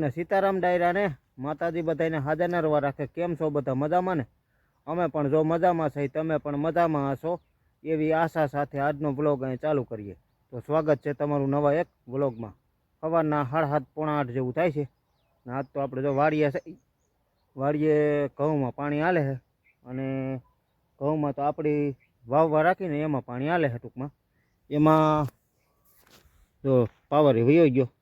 ને સીતારામ ડાયરાને માતાજી બધાને હાજર નરવા રાખે. કેમ છો બધા મજામાં ને? અમે પણ જો મજામાં છે, તમે પણ મજામાં હશો? એવી આશા સાથે આજનો બ્લોગ અહીં ચાલુ કરીએ. તો સ્વાગત છે તમારું નવા એક બ્લોગમાં સવારના સાડા સાત પોણા આઠ જેવું થાય છે. ને આજ તો આપણે જો વાડીએ છે, વાડીએ ઘઉંમાં પાણી હાલે છે. અને ઘઉંમાં તો આપણી વાવવા રાખીને એમાં પાણી હાલે છે ટૂંકમાં. એમાં જો પાવર વયો ગયો.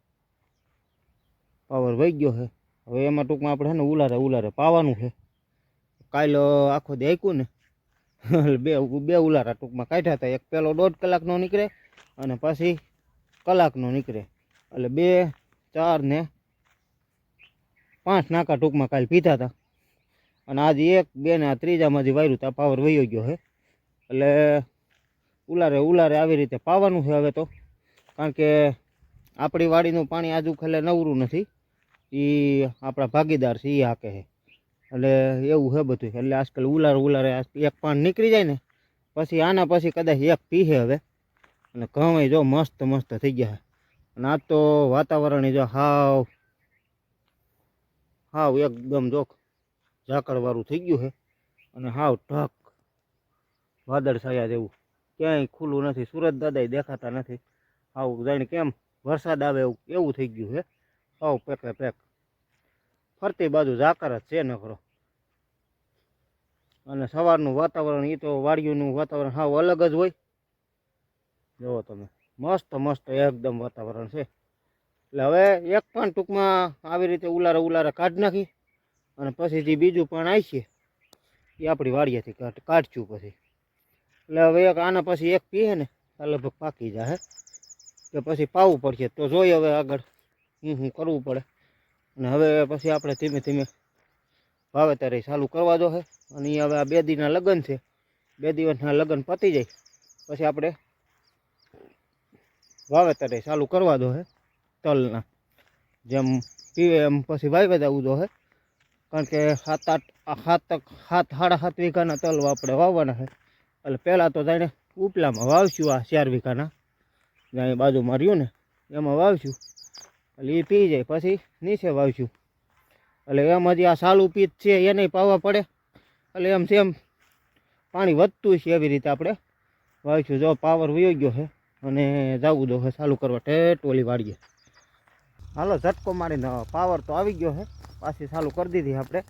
પાવર વહી ગયો છે. હવે એમાં ટૂંકમાં આપણે છે ને ઉલારે ઉલારે પાવાનું છે. કાલ આખો દે આક્યું ને. બે બે ઉલારા ટૂંકમાં કાઢ્યા હતા. એક પેલો દોઢ કલાકનો નીકળે અને પછી કલાકનો નીકળે. એટલે બે, ચાર ને પાંચ નાકા ટૂંકમાં કાલ પીધા હતા. અને આજે એક, બે ને આ ત્રીજામાંથી વાયરું ત્યાં પાવર વયો ગયો છે. એટલે ઉલારે ઉલારે આવી રીતે પાવાનું છે હવે તો. કારણ કે આપણી વાડીનું પાણી આજુ ખેલે નવરું નથી. એ આપણા ભાગીદાર છે એ હાકે છે. એટલે એવું છે બધું. એટલે આજકાલ ઉલાર ઉલારે આ એક પાન નીકળી જાય ને, પછી આના પછી કદાચ એક પીહે હવે. અને ઘઉં જો મસ્ત મસ્ત થઈ ગયા અને આજ તો વાતાવરણ જો હાવ હાવ એકદમ જો ઝાકળવાળું થઈ ગયું છે. અને હાવ ઢક વાદળ છાયા જેવું. ક્યાંય ખુલ્લું નથી. સુરત દાદાય દેખાતા નથી. આવું જાણે કેમ વરસાદ આવે એવું એવું થઈ ગયું છે. હાવ પેકે, પેક. ફરતી બાજુ ઝાકર જ છે નખરો અને સવારનું વાતાવરણ એ તો વાડીઓનું વાતાવરણ હાવ અલગ જ હોય. જુઓ તમે, મસ્ત મસ્ત એકદમ વાતાવરણ છે. એટલે હવે એક પણ ટૂંકમાં આવી રીતે ઉલારે ઉલારે કાઢી નાખી અને પછી જે બીજું પણ આવશે એ આપણી વાડીએથી કાઢ, કાઢશું પછી. એટલે હવે એક આના પછી એક પીએ ને લગભગ પાકી જાય કે પછી પાવું પડશે, તો જોઈએ હવે આગળ. હું કરવું પડે. અને હવે પછી આપણે ધીમે ધીમે વાવેતર ચાલુ કરવા દો છે અને હવે આ બે દીના લગ્ન છે. બે દિવસના લગ્ન પતી જાય. પછી આપણે વાવેતર ચાલુ કરવા દો છે તલના. જેમ પીવે એમ પછી વાવી દેવું દો છે કારણ કે સાત આઠ સાત સાત, સાડા સાત વીઘાના તલ આપણે વાવવાના છે એટલે પહેલાં તો જાણે ઉપલામાં વાવશું આ ચાર વીઘાના. જ્યાં બાજુમાં રહ્યું ને, એમાં વાવશું. એટલે એ પી જાય, પછી નીચે વાવશું. એટલે એમ હજી આ સાલું પીત છે, એને પાવા પડે. એટલે એમ સેમ પાણી વધતું છે એવી રીતે આપણે વાવીશું. જો પાવર વયો ગયો છે અને જવું દો છે ચાલુ કરવા ટેટોલી વાળીએ હાલો, ઝટકો મારીને પાવર તો આવી ગયો છે પાછી ચાલુ કરી દીધી આપણે.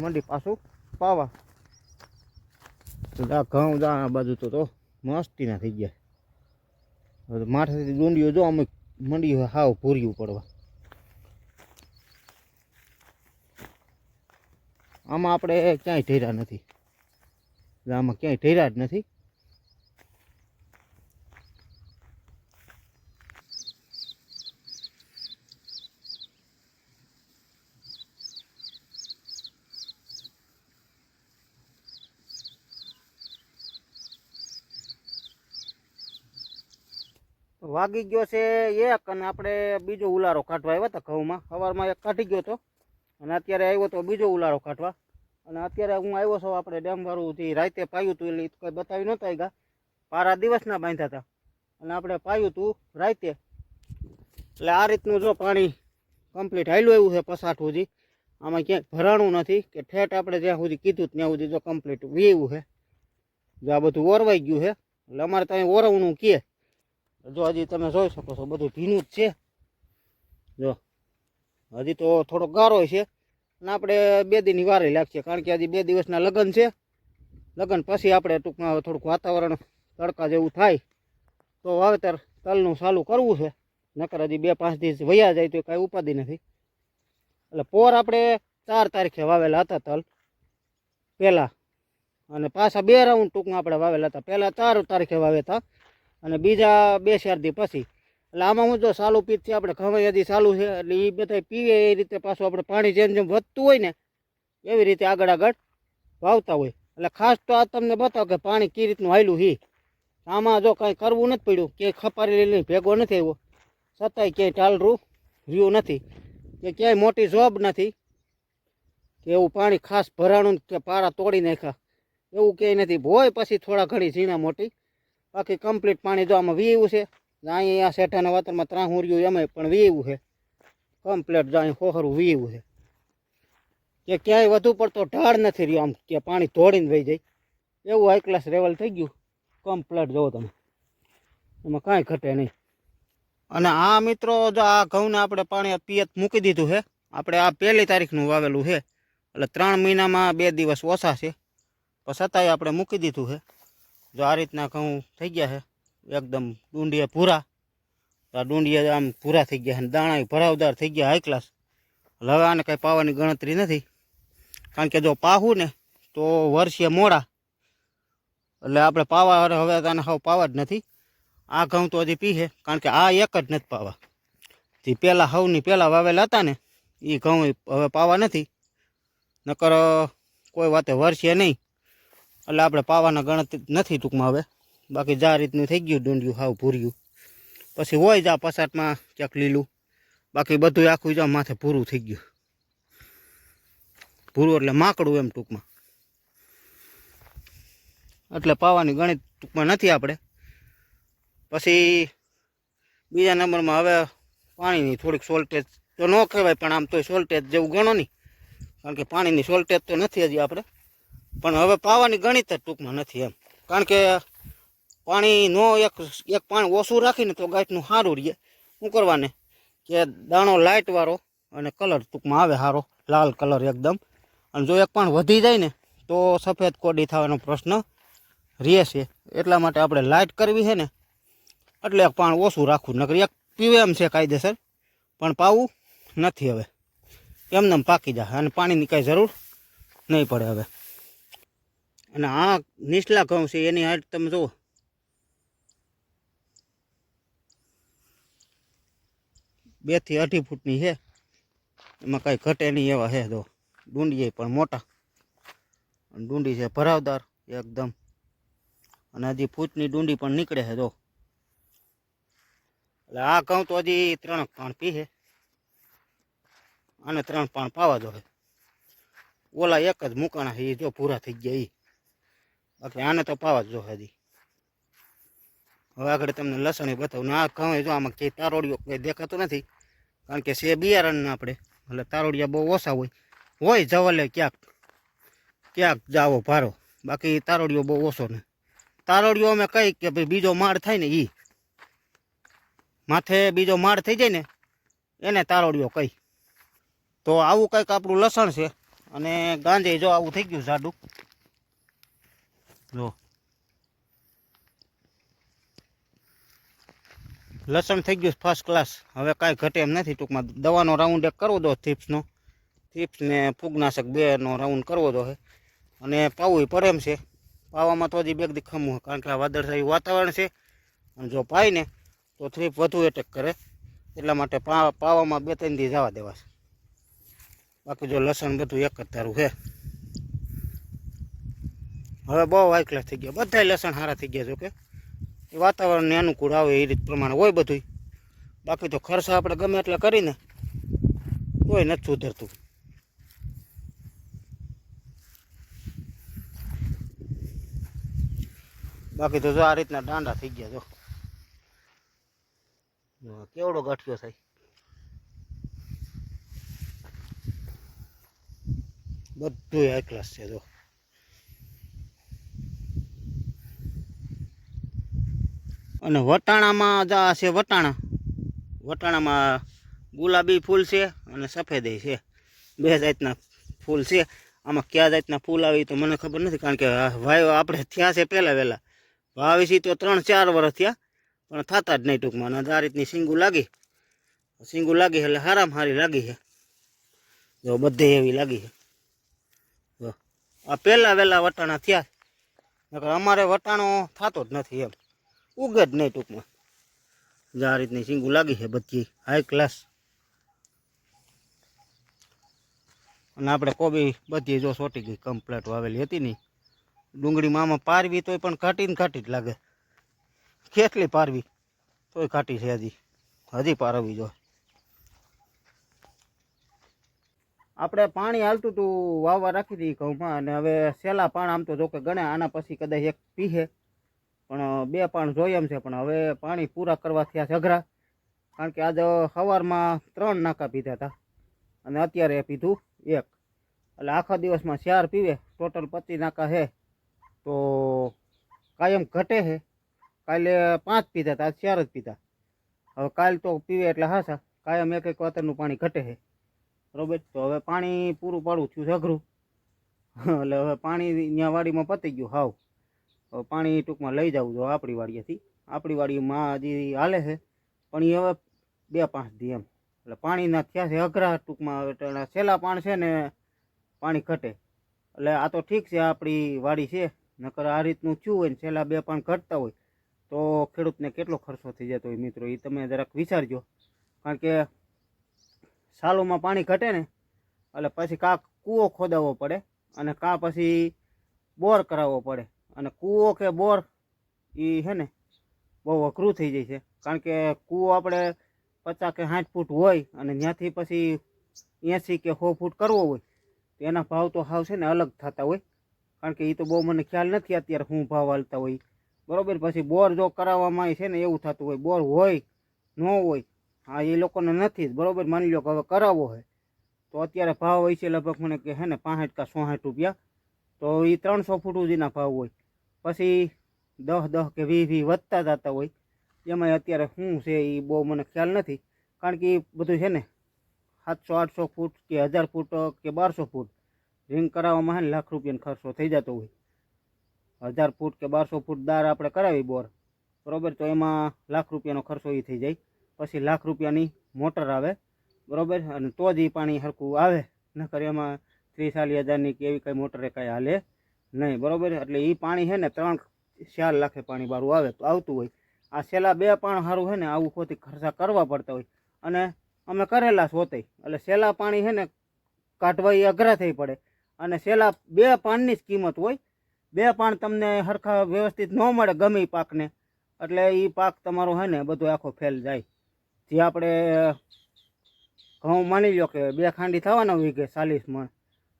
મંડી પાછું પાવા. આ ઘઉં દા આ બાજુ તો મસ્તીના થઈ ગયા. માથેથી ડુંડીઓ જો અમુક મંડી હાવ ભૂર્યું પડવા. આમાં આપણે ક્યાંય ઢેરા નથી. આમાં ક્યાંય ઢેરા જ નથી. વાગી ગયો છે એક અને આપણે બીજો ઉલારો કાઢવા આવ્યા હતા ઘઉંમાં. સવારમાં એક કાઢી ગયો હતો અને અત્યારે આવ્યો તો બીજો ઉલારો કાઢવા. અને અત્યારે હું આવ્યો છું આપણે ડેમવાળું જે રાતે પાયું હતું એટલે કંઈ બતાવી નહોતા આવ્યા. પારા દિવસના બાંધ્યા હતા. અને આપણે પાયું હતું રાતે. એટલે આ રીતનું જો પાણી કમ્પ્લીટ હાલ્યું એવું છે પસાઠ સુધી. આમાં ક્યાંય ભરાણું નથી કે ઠેઠ આપણે જ્યાં સુધી કીધું ત્યાં સુધી જો કમ્પ્લીટ વેવું છે. જો આ બધું ઓરવાઈ ગયું છે. એટલે અમારે ત્યાં ઓરવણું કહે જો હજી તમે જોઈ શકો છો, બધું ભીનું જ છે. જો, હજી તો થોડો ગારો છે. અને આપણે બે દિનની વારે લાગશે, કારણ કે હજી બે દિવસના લગ્ન છે. લગ્ન પછી આપણે ટૂંકમાં થોડુંક વાતાવરણ તડકા જેવું થાય. તો વાવેતર તલનું ચાલુ કરવું છે. નકર હજી બે પાંચ દિવસ વયા જાય તો કાંઈ ઉપાધિ નથી. એટલે પોર આપણે ચાર તારીખે વાવેલા હતા તલ. પહેલાં. અને પાછા બે રાઉન્ડ ટૂંકમાં આપણે વાવેલા હતા. પહેલાં ચાર તારીખે વાવ્યા હતા અને બીજા બે ચાર પછી. એટલે આમાં હું જો સાલું પીતથી આપણે હજી ચાલુ છે, એટલે એ બધા પીવે, એ રીતે પાછું આપણે પાણી જેમ જેમ વધતું હોય ને, એવી રીતે આગળ આગળ વાવતા હોય. એટલે ખાસ તો આ તમને બતાવો કે પાણી કઈ રીતનું હાલ્યું હી આમાં જો કાંઈ કરવું નથી પડ્યું, કે ખપારી લઈને ભેગો નથી આવ્યો. છતાંય ક્યાંય ટાલરું રહ્યું નથી. કે ક્યાંય મોટી જોબ નથી. કે એવું પાણી ખાસ ભરાણું કે પારા તોડી નાખ્યા. એવું ક્યાંય નથી. ભોય પછી થોડા ઘણી ઝીણા મોટી. બાકી કમ્પ્લીટ પાણી જો આમાં વીવું છે. અહીંયા શેઠાના વાતરમાં ત્રાહું રહ્યું એમાં પણ વીવું છે. કમ્પ્લીટ જો અહીં હોહરું વીવું છે. કે ક્યાંય વધુ પડતો ઢાળ નથી રહ્યો આમ કે પાણી ધોળીને વહી જાય. એવું હાઈ ક્લાસ લેવલ થઈ ગયું. કમ્પ્લીટ જુઓ તમે. એમાં કાંઈ ઘટે નહીં. અને આ મિત્રો જો આ ઘઉંને આપણે પાણી પિયત મૂકી દીધું છે. આપણે આ પહેલી તારીખનું વાવેલું છે. એટલે ત્રણ મહિનામાં બે દિવસ ઓછા છે. પણ છતાંય આપણે મૂકી દીધું છે. જો આ રીતના ઘઉં થઈ ગયા છે, એકદમ ડુંડીએ પૂરા. તો આ ડુંડીએ આમ પૂરા થઈ ગયા અને દાણા ભરાવદાર થઈ ગયા હાઈ ક્લાસ હવે આને કાંઈ પાવાની ગણતરી નથી. કારણ કે જો પાહું ને, તો વર્ષે મોડા. એટલે આપણે પાવા હવે આને હવે પાવા જ નથી. આ ઘઉં તો હજી પીશે, કારણ કે આ એક જ નથી પાવા. જે પહેલાં હવની પહેલાં વાવેલા હતા ને એ ઘઉં હવે પાવા નથી. નકર કોઈ વાતે વર્ષે નહીં. એટલે આપણે પાવાના ગણતરી નથી ટૂંકમાં હવે. બાકી જા રીતનું થઈ ગયું, ડુંડિયું, હાવ ભૂર્યું. પછી હોય જા પસાટમાં ક્યાંક લીલું. બાકી બધું આખું જા માથે ભૂરું થઈ ગયું. ભૂરું એટલે માકડું એમ ટૂંકમાં. એટલે પાવાની ગણિત ટૂંકમાં નથી આપણે. પછી બીજા નંબરમાં હવે પાણીની થોડીક સોલ્ટેજ તો ન કહેવાય, પણ આમ તો સોલ્ટેજ જેવું ગણો નહીં કારણ કે પાણીની સોલ્ટેજ તો નથી હજી આપણે. પણ હવે પાવાની ગણિત જ ટૂંકમાં નથી એમ. કારણ કે પાણી નો એક એક પાણી ઓછું રાખીને તો ગાંઠનું સારું રહે. શું કરવાને? કે દાણો લાઇટવાળો અને કલર ટૂંકમાં આવે સારો લાલ કલર એકદમ. અને જો એક પાણ વધી જાય ને, તો સફેદ કોડી થવાનો પ્રશ્ન રહે છે. એટલા માટે આપણે લાઇટ કરવી છે ને, એટલે એક પાણ ઓછું રાખવું. નકર એક પીવે એમ છે કાયદેસર, પણ પાવું નથી હવે. એમને પાકી જાય અને પાણીની કાંઈ જરૂર નહીં પડે હવે. અને આ નીચલા ઘઉં છે, એની હાઈટ તમે જુઓ. બેથી અઢી ફૂટની છે. એમાં કાંઈ ઘટે નહીં એવા છે, જો. ડુંડીએ પણ મોટા. અને ડુંડી છે ભરાવદાર, એકદમ. અને હજી ફૂટની ડુંડી પણ નીકળે છે, જો. એટલે આ ઘઉં તો હજી ત્રણ પાણ પી છે. આને ત્રણ પાણ પાવા જોઈએ ઓલા એક જ મૂકાણા છે જો પૂરા થઈ ગયા એ બાકી આને તો પાવા જ જો હજી. હવે આગળ તમને લસણ બતાવું. આ કહું જો આમાં ક્યાંય તારોડિયો કંઈ દેખાતો નથી. કારણ કે છે બિયારણના આપણે. એટલે તારોડિયા બહુ ઓછા હોય. હોય જવલે ક્યાંક ક્યાંક જાવો ભારો. બાકી તારોડિયો બહુ ઓછો ને. તારોડિયો અમે કહી કે ભાઈ બીજો માળ થાય ને એ માથે બીજો માળ થઈ જાય ને, એને તારોડિયો કહી તો આવું કંઈક આપણું લસણ છે. અને ગાંજે જો આવું થઈ ગયું જાડું જો લસણ થઈ ગયું ફર્સ્ટ ક્લાસ હવે કાંઈ ઘટે એમ નથી ટૂંકમાં. દવાનો રાઉન્ડ એક કરવો દો થીપ્સનો થીપ્સ ને ફૂગનાશક બેનો રાઉન્ડ કરવો દો છે અને પાવું પડે એમ છે. પાવામાં તો હજી બેગ દીખમું હોય, કારણ કે આ વાદળછાયું વાતાવરણ છે. અને જો પાય ને, તો થ્રીપ વધુ એટેક કરે. એટલા માટે પાવામાં બે ત્રણ દી જવા દેવાશે બાકી જો લસણ બધું એક જ તારું છે હવે બહુ વાયકલા થઈ ગયા. બધા લસણ સારા થઈ ગયા છો કે. વાતાવરણને અનુકૂળ આવે એ રીત પ્રમાણે હોય બધું બાકી તો ખર્ચ આપણે ગમે એટલે કરીને કોઈ નથી સુધરતું. બાકી તો જો આ રીતના દાંડા થઈ ગયા જો. કેવડો ગઠ્યો થાય. બધું હાઈ છે જો. અને વટાણામાં જા છે વટાણા. વટાણામાં ગુલાબી ફૂલ છે અને સફેદ છે. બે જાતના ફૂલ છે. આમાં કયા જાતના ફૂલ આવે તો મને ખબર નથી, કારણ કે ભાઈ આપણે થયા છે પહેલાં વહેલા. વાવી છે તો ત્રણ ચાર વર્ષ થયા, પણ થતા જ નહીં ટૂંકમાં. અને આ રીતની સિંગું લાગી. સિંગું લાગી એટલે હારામાં હારી લાગી છે. જો બધે એવી લાગી છે. જો. આ પહેલાં વહેલા વટાણા થયા. અમારે વટાણો થતો જ નથી એમ. ઉગે જ નહીં ટૂંકમાં. આ રીતની સિંગું લાગી છે બધી. હાઈ ક્લાસ અને આપણે કોબી બધી જો સોટી ગઈ કમ્પ્લેટ વાવેલી હતી નહીં ડુંગળીમાં આમાં પારવી તોય પણ ઘાટી ને ઘાટી જ લાગે. કેટલી પારવી? તોય ઘાટી છે હજી. હજી પારવી જો. આપણે પાણી હાલતું હતું વાવવા રાખી હતી ઘઉંમાં અને હવે સેલા પાણ આમ તો જો કે ગણે, આના પછી કદાચ એક પીહે. પણ બે પાણ જોઈએ એમ છે, પણ હવે પાણી પૂરા કરવા થયા છે અઘરા. કારણ કે આજે સવારમાં ત્રણ નાકા પીધા હતા. અને અત્યારે પીધું એક. એટલે આખા દિવસમાં ચાર પીવે. ટોટલ પચીસ નાકા છે. તો કાયમ ઘટે છે. કાલે પાંચ પીધા હતા ચાર જ પીધા. હવે કાલ તો પીવે એટલે હાસા કાયમ એક એક વાતરનું પાણી ઘટે છે. બરોબર? તો હવે પાણી પૂરું પાડું થયું છે અઘરું. એટલે હવે પાણી ત્યાં વાડીમાં પતી ગયું, હવે. પાણી ટૂંકમાં લઈ જવું જો આપણી વાડીએથી. આપણી વાડીમાં હજી હાલે છે, પણ એ હવે બે પાંચ દી એમ. એટલે પાણીના થયા છે અઘરા ટૂંકમાં એટલે છેલ્લા પાણ છે ને પાણી ઘટે. એટલે આ તો ઠીક છે, આપણી વાડી છે, નકર આ રીતનું થયું હોય ને છેલ્લા બે પાણ ઘટતા હોય, તો ખેડૂતને કેટલો ખર્ચો થઈ જતો હોય મિત્રો એ તમે જરાક વિચારજો. કારણ કે સાલોમાં પાણી ઘટે ને, એટલે પછી કાં કૂવો ખોદાવવો પડે, અને કાં પછી બોર કરાવવો પડે. અને કૂવો કે બોર એ છે ને, બહુ અઘરું થઈ જાય છે. કારણ કે કૂવો આપણે પચાસ કે સાઠ ફૂટ હોય અને ત્યાંથી પછી એંસી કે સો ફૂટ કરવો હોય, તો એના ભાવ તો હાવ છે ને અલગ થતા હોય. કારણ કે એ તો બહુ મને ખ્યાલ નથી અત્યારે શું ભાવ હાલતા હોય. બરોબર, પછી બોર જો કરાવવામાં છે ને એવું થતું હોય, બોર હોય, ન હોય, હા, એ લોકોને નથી જ. બરાબર, માની લો કે હવે કરાવવો હોય. તો અત્યારે ભાવ હોય છે લગભગ મને કે હે ને, પાંસઠ કા સોસાઠ રૂપિયા. તો એ ત્રણસો ફૂટ સુધીના ભાવ હોય. પછી દસ દસ કે વીસ વીસ વધતા જતા હોય. એમાં અત્યારે શું છે એ બહુ મને ખ્યાલ નથી. કારણ કે એ બધું છે ને સાતસો, આઠસો ફૂટ કે હજાર ફૂટ કે બારસો ફૂટ રિંગ કરાવવામાં છે લાખ રૂપિયાનો ખર્ચો થઈ જતો હોય. હજાર ફૂટ કે બારસો ફૂટ દાર આપણે કરાવી બોર. બરાબર? તો એમાં લાખ રૂપિયાનો ખર્ચો એ થઈ જાય. પછી લાખ રૂપિયાની મોટર આવે. બરાબર? અને તો જ એ પાણી સરખું આવે. નકર એમાં ત્રીસ ચાલીસ હજારની કે એવી કંઈ મોટરે કાંઈ હાલે. નહીં, બરોબર એટલે એ પાણી છે ને ત્રણ ચાર લાખે પાણી બારું આવે તો આવતું હોય. આ છેલ્લા બે પાણ સારું છે ને, આવું ખોતી ખર્ચા કરવા પડતા હોય. અને અમે કરેલા સોતે. એટલે છેલ્લા પાણી છે ને, કાઢવા એ અઘરા થઈ પડે. અને છેલ્લા બે પાણની જ કિંમત હોય. બે પાણ તમને સરખા વ્યવસ્થિત ન મળે ગમે એ પાકને. એટલે એ પાક તમારો છે ને, બધો આખો ફેલ જાય. જે આપણે ઘઉં માની લો કે બે ખાંડી થવાના વીઘે ચાલીસ મણ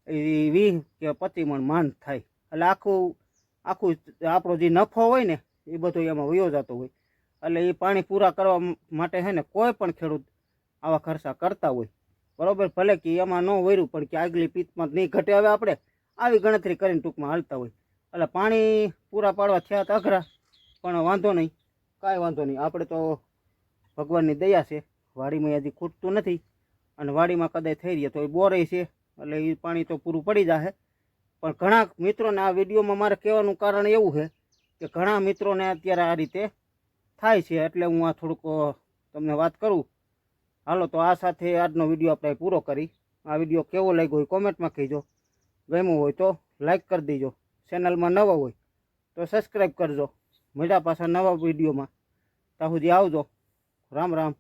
એ વીસ કે પચીસ મણ માંડ થાય. એટલે આખું આખું આપણો જે નફો હોય ને, એ બધો એમાં વયો જતો હોય. એટલે એ પાણી પૂરા કરવા માટે છે ને કોઈ પણ ખેડૂત આવા ખર્ચા કરતા હોય. બરાબર? ભલે કે એમાં ન વર્યું પણ કે આગલી પીતમાં નહીં ઘટે. હવે આપણે આવી ગણતરી કરીને ટૂંકમાં હાલતા હોય. એટલે પાણી પૂરા પાડવા થયા તો અઘરા, પણ વાંધો નહીં. કાંઈ વાંધો નહીં. આપણે તો ભગવાનની દયા છે. વાડીમાં હજી ખૂટતું નથી. અને વાડીમાં કદાચ થઈ રહીએ તો એ બોરે છે. એટલે એ પાણી તો પૂરું પડી જશે પણ ઘણા મિત્રોને આ વિડીયોમાં મારે કહેવાનું કારણ એવું છે કે ઘણા મિત્રોને અત્યારે આ રીતે થાય છે એટલે હું આ થોડુંક તમને વાત કરું. હાલો, તો આ સાથે આજનો વીડિયો આપણે પૂરો કરી. આ વીડિયો કેવો લાગ્યો હોય કોમેન્ટમાં કહેજો. ગમ્યું હોય તો લાઈક કરી દેજો. ચેનલમાં નવા હોય તો સબસ્ક્રાઈબ કરજો. મળ્યા પાછા નવા વિડીયોમાં. ત્યાં સુધી આવજો. રામ રામ.